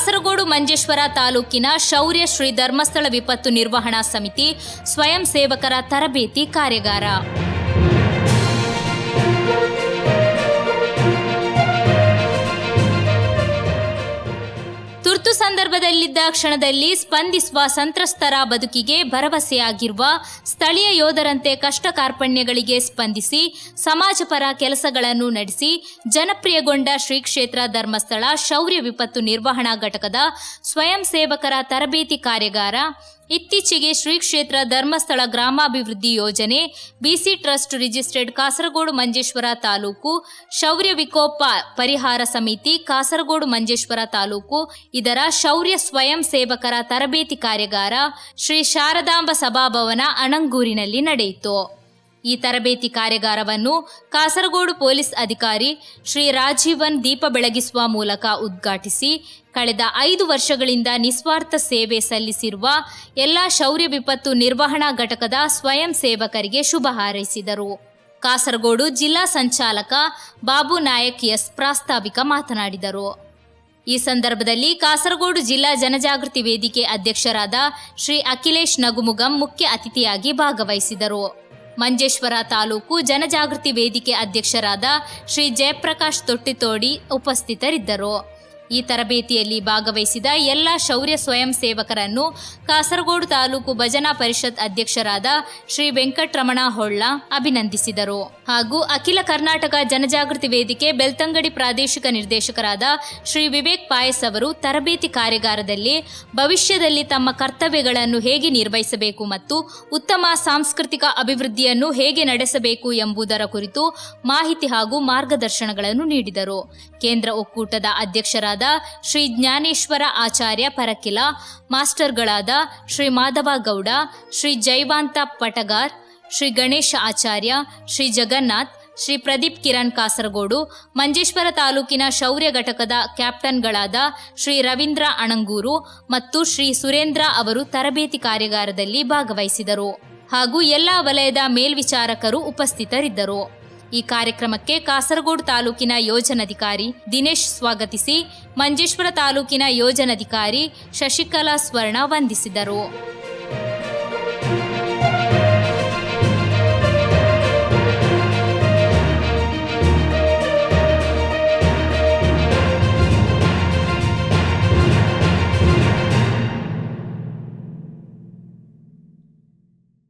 ಕಾಸರಗೋಡು ಮಂಜೇಶ್ವರ ತಾಲೂಕಿನ ಶೌರ್ಯ ಶ್ರೀ ಧರ್ಮಸ್ಥಳ ವಿಪತ್ತು ನಿರ್ವಹಣಾ ಸಮಿತಿ ಸ್ವಯಂ ಸೇವಕರ ತರಬೇತಿ ಕಾರ್ಯಾಗಾರ. ಸಂದರ್ಭದಲ್ಲಿದ್ದ ಕ್ಷಣದಲ್ಲಿ ಸ್ಪಂದಿಸುವ ಸಂತ್ರಸ್ತರ ಬದುಕಿಗೆ ಭರವಸೆಯಾಗಿರುವ ಸ್ಥಳೀಯ ಯೋಧರಂತೆ ಕಷ್ಟ ಕಾರ್ಪಣ್ಯಗಳಿಗೆ ಸ್ಪಂದಿಸಿ ಸಮಾಜಪರ ಕೆಲಸಗಳನ್ನು ನಡೆಸಿ, ಜನಪ್ರಿಯಗೊಂಡ ಶ್ರೀ ಕ್ಷೇತ್ರ ಧರ್ಮಸ್ಥಳ ಶೌರ್ಯ ವಿಪತ್ತು ನಿರ್ವಹಣಾ ಘಟಕದ ಸ್ವಯಂ ಸೇವಕರ ತರಬೇತಿ ಕಾರ್ಯಾಗಾರ ಇತ್ತೀಚೆಗೆ ಶ್ರೀ ಕ್ಷೇತ್ರ ಧರ್ಮಸ್ಥಳ ಗ್ರಾಮಾಭಿವೃದ್ಧಿ ಯೋಜನೆ, BC trust registered Kasaragod Manjeshwar taluk, ಶೌರ್ಯ ವಿಕೋಪ ಪರಿಹಾರ ಸಮಿತಿ ಕಾಸರಗೋಡು ಮಂಜೇಶ್ವರ ತಾಲೂಕು, ಇದರ ಶೌರ್ಯ ಸ್ವಯಂ ಸೇವಕರ ತರಬೇತಿ ಕಾರ್ಯಾಗಾರ ಶ್ರೀ ಶಾರದಾಂಬ ಸಭಾಭವನ ಅಣಂಗೂರಿನಲ್ಲಿ ನಡೆಯಿತು. ಈ ತರಬೇತಿ ಕಾರ್ಯಾಗಾರವನ್ನು ಕಾಸರಗೋಡು ಪೊಲೀಸ್ ಅಧಿಕಾರಿ ಶ್ರೀ ರಾಜೀವನ್ ದೀಪ ಬೆಳಗಿಸುವ ಮೂಲಕ ಉದ್ಘಾಟಿಸಿ, ಕಳೆದ ಐದು ವರ್ಷಗಳಿಂದ ನಿಸ್ವಾರ್ಥ ಸೇವೆ ಸಲ್ಲಿಸಿರುವ ಎಲ್ಲ ಶೌರ್ಯ ವಿಪತ್ತು ನಿರ್ವಹಣಾ ಘಟಕದ ಸ್ವಯಂ ಸೇವಕರಿಗೆ ಶುಭ ಹಾರೈಸಿದರು. ಕಾಸರಗೋಡು ಜಿಲ್ಲಾ ಸಂಚಾಲಕ ಬಾಬು ನಾಯಕ್ ಎಸ್ ಪ್ರಾಸ್ತಾವಿಕ ಮಾತನಾಡಿದರು. ಈ ಸಂದರ್ಭದಲ್ಲಿ ಕಾಸರಗೋಡು ಜಿಲ್ಲಾ ಜನಜಾಗೃತಿ ವೇದಿಕೆ ಅಧ್ಯಕ್ಷರಾದ ಶ್ರೀ ಅಖಿಲೇಶ್ ನಗುಮುಗಂ ಮುಖ್ಯ ಅತಿಥಿಯಾಗಿ ಭಾಗವಹಿಸಿದರು. ಮಂಜೇಶ್ವರ ತಾಲೂಕು ಜನಜಾಗೃತಿ ವೇದಿಕೆ ಅಧ್ಯಕ್ಷರಾದ ಶ್ರೀ ಜಯಪ್ರಕಾಶ್ ತೊಟ್ಟಿತೋಡಿ ಉಪಸ್ಥಿತರಿದ್ದರು. ಈ ತರಬೇತಿಯಲ್ಲಿ ಭಾಗವಹಿಸಿದ ಎಲ್ಲ ಶೌರ್ಯ ಸ್ವಯಂ ಸೇವಕರನ್ನು ಕಾಸರಗೋಡು ತಾಲೂಕು ಭಜನಾ ಪರಿಷತ್ ಅಧ್ಯಕ್ಷರಾದ ಶ್ರೀ ವೆಂಕಟರಮಣ ಹೊಳ್ಳ ಅಭಿನಂದಿಸಿದರು. ಹಾಗೂ ಅಖಿಲ ಕರ್ನಾಟಕ ಜನಜಾಗೃತಿ ವೇದಿಕೆ ಬೆಳ್ತಂಗಡಿ ಪ್ರಾದೇಶಿಕ ನಿರ್ದೇಶಕರಾದ ಶ್ರೀ ವಿವೇಕ್ ಪಾಯಸ್ ಅವರು ತರಬೇತಿ ಕಾರ್ಯಾಗಾರದಲ್ಲಿ ಭವಿಷ್ಯದಲ್ಲಿ ತಮ್ಮ ಕರ್ತವ್ಯಗಳನ್ನು ಹೇಗೆ ನಿರ್ವಹಿಸಬೇಕು ಮತ್ತು ಉತ್ತಮ ಸಾಂಸ್ಕೃತಿಕ ಅಭಿವೃದ್ಧಿಯನ್ನು ಹೇಗೆ ನಡೆಸಬೇಕು ಎಂಬುದರ ಕುರಿತು ಮಾಹಿತಿ ಹಾಗೂ ಮಾರ್ಗದರ್ಶನಗಳನ್ನು ನೀಡಿದರು. ಕೇಂದ್ರ ಒಕ್ಕೂಟದ ಅಧ್ಯಕ್ಷರಾದ ಶ್ರೀ ಜ್ಞಾನೇಶ್ವರ ಆಚಾರ್ಯ ಪರಕಿಲ, ಮಾಸ್ಟರ್ಗಳಾದ ಶ್ರೀ ಮಾಧವ ಗೌಡ ಶ್ರೀ ಜೈವಾಂತ ಪಟಗಾರ್, ಶ್ರೀ ಗಣೇಶ ಆಚಾರ್ಯ, ಶ್ರೀ ಜಗನ್ನಾಥ್, ಶ್ರೀ ಪ್ರದೀಪ್ ಕಿರಣ್ ಕಾಸರಗೋಡು, ಮಂಜೇಶ್ವರ ತಾಲೂಕಿನ ಶೌರ್ಯ ಘಟಕದ ಕ್ಯಾಪ್ಟನ್ಗಳಾದ ಶ್ರೀ ರವೀಂದ್ರ ಅಣಂಗೂರು ಮತ್ತು ಶ್ರೀ ಸುರೇಂದ್ರ ಅವರು ತರಬೇತಿ ಕಾರ್ಯಾಗಾರದಲ್ಲಿ ಭಾಗವಹಿಸಿದರು. ಹಾಗೂ ಎಲ್ಲ ವಲಯದ ಮೇಲ್ವಿಚಾರಕರು ಉಪಸ್ಥಿತರಿದ್ದರು. ಈ ಕಾರ್ಯಕ್ರಮಕ್ಕೆ ಕಾಸರಗೋಡು ತಾಲೂಕಿನ ಯೋಜನಾಧಿಕಾರಿ ದಿನೇಶ್ ಸ್ವಾಗತಿಸಿ ಮಂಜೇಶ್ವರ ತಾಲೂಕಿನ ಯೋಜನಾಧಿಕಾರಿ ಶಶಿಕಲಾ ಸ್ವರ್ಣ ವಂದಿಸಿದರು.